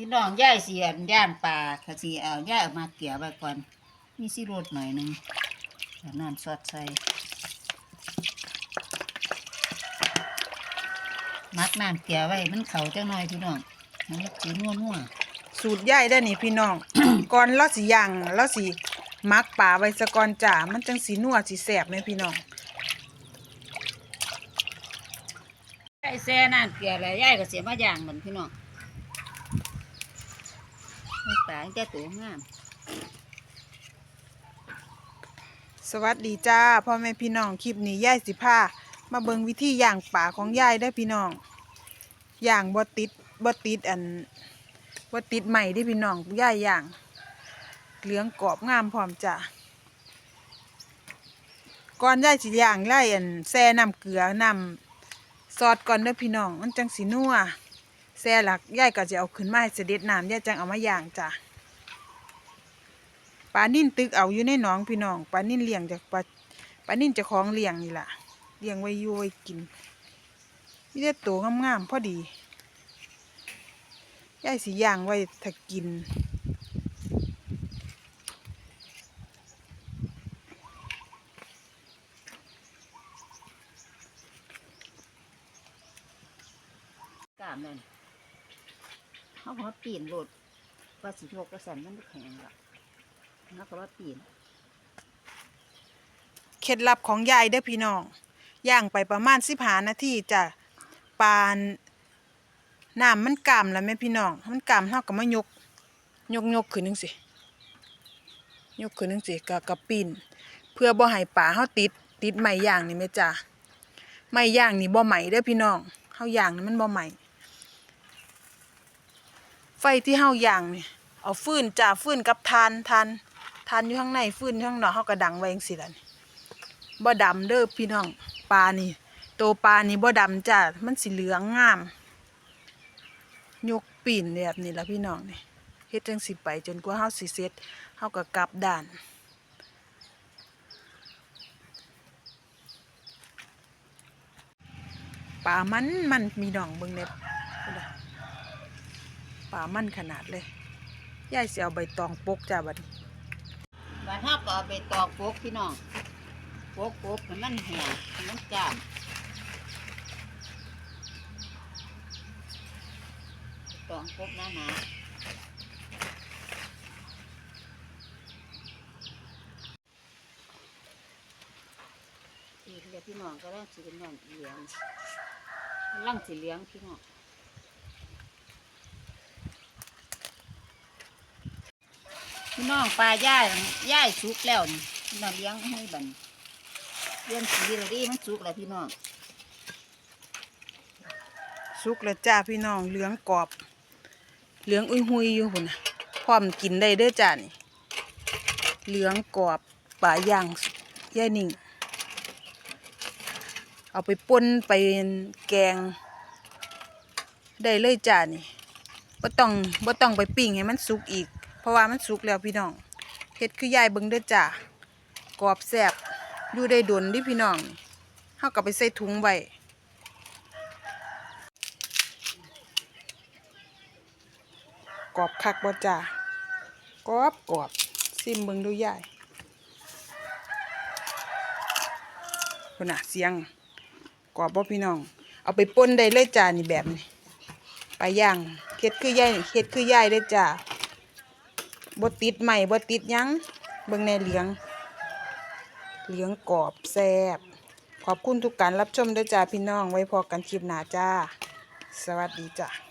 พี่น้องย่ายเสียนย่านปลาก็สิเอาย่ายเอามาเกี่ยวไว้ก่อน มีสิรสหน่อยหนึงแล้วนั่นสอดใส่มักน้ำเกี่ยวไว้มันเข้าจังหน่อยพี่น้องมันสินัวนัวสูตรใหญ่ได้อนี่พี่น้อง ก่อนเราสิย่างเราสิมักป่าไว้ซะก่อนจ้ามันจังสีนัวสิแสบไหมพี่น้องย่ายแซ่น้ำเกี่ยวแล้วย่ายก็เสียมาย่างเหมือนพี่น้องให้ ปลาแก่ตัวงาม สวัสดีจ้าพ่อแม่พี่น้องคลิปนี้ยายสิพามาเบิงวิธีย่างป่าของยายได้อพี่น้องย่างบ่ติดบ่ติดอันบ่ติดใหม่ได้อพี่น้องยายย่าง เหลืองกรอบงามพร้อมจ้าก่อนย่ายสิย่างยายอันแซ่น้ำเกลือน้ำซอสก่อนเด้อพี่น้องมันจังสินัว แซ่หลักยายก็จะเอาขึ้นมาให้เสด็จน้ำยายจังเอามาย่างจ้าปลานิ่นตึกเอาอยู่ในหนองพี่น้องปลานิ่นเลี้ยงจากปลาปลานิ่นจะของเลี้ยงนี่ล่ะเลี้ยงไว้ยู่ไว้กินมีแต่ตัวงามๆพอดียายสิย่างไว้ถ้ากินก้ามนั่น เขาบอกว่าปีนโลดว่าสิโลกกระสันมันบ่แข็งหรอกเขาก็ว่าปีนเคล็ดลับของยายเด้อพี่น้องย่างไปประมาณสิบหานาทีจ้ะปานน้ำมันกามแล้วแม่พี่น้องมันกามเท่ากับมายก ยกยกขึ้นนึงสิยกขึ้นนึงสิกับกับปีนเพื่อบ่ให้ปลาเฮาติดติดไม้ย่างนี่แม่จ้ะไม้ย่างนี่บ่ไหม้เด้อพี่น้องเฮาย่างนี่มันบ่ไหม้ ไฟที่เฮาย่างนี่เอาฟืนจ้ะฟืนกับทานทานทานอยู่ข้างในฟืนอยู่ข้างนอกเฮาก็ดังไว้จังซี่ล่ะนี่บ่ดำเด้อพี่น้องปลานี่โตวปลานี่บ่ดำจ้ะมันสิเหลืองงามยกปีนแบบนี้ล่ะพี่น้องนี่เฮ็ดจังสิไปจนกว่าเฮาสิเสร็จเฮาก็กลับด้านป่ามันมันมีดองเบิ่งเน็บ ป่ามันขนาดเลยยายเสิเอาใบตองปกจ้าบัดบานเฮาก็เอาไปตอกโปกพี่น้องปกปกให้มันแห้งให้มันจามตอกโปกหนาหนาอีกเลยพี่น้องก็ร่างสีน้องเหลืองร่างสีเหลืองพี่น้อง พี่น้องปลาย่ายย่ายสุกแล้วนี่พี่น้องเลี้ยงให้บันเลี้ยงสีเลยดิมันสุกแล้วพี่น้องสุกแล้วจ้าพี่น้องเหลืองกรอบ เหลืองอุ้ยหุยอยู่พุ่นนะพร้อมกินได้เด้อจ้านี่เหลืองกรอบป่าย่างย่ายนิ่งเอาไปป่นไปแกง ได้เลยจ้านี่บ่ต้องบ่ต้องไปปิ้งให้มันสุกอีก เพราะว่ามันสุกแล้วพี่น้องเฮ็ดคือยายเบิ่งเด้อจ้ากรอบแซบอยู่ได้ดนดิพี่น้องเฮาก็ไปใส่ถุงไว้กรอบคักบ่จ้ากรอบกรอบซิมเบิ่งดูยายพุ่นน่ะเสียงกรอบบ่พี่น้อง เอาไปป่นได้เลยจ้านี่แบบนี้ไปย่างเฮ็ดคือยายเฮ็ดคือยายเด้จ้า บดติดใหม่บดติดยังเบิ่งในเหลือง เหลืองกรอบแซ่บขอบคุณทุกการรับชมด้วยจ้าพี่น้องไว้พอกันคลิปหน้าจ้า สวัสดีจ้า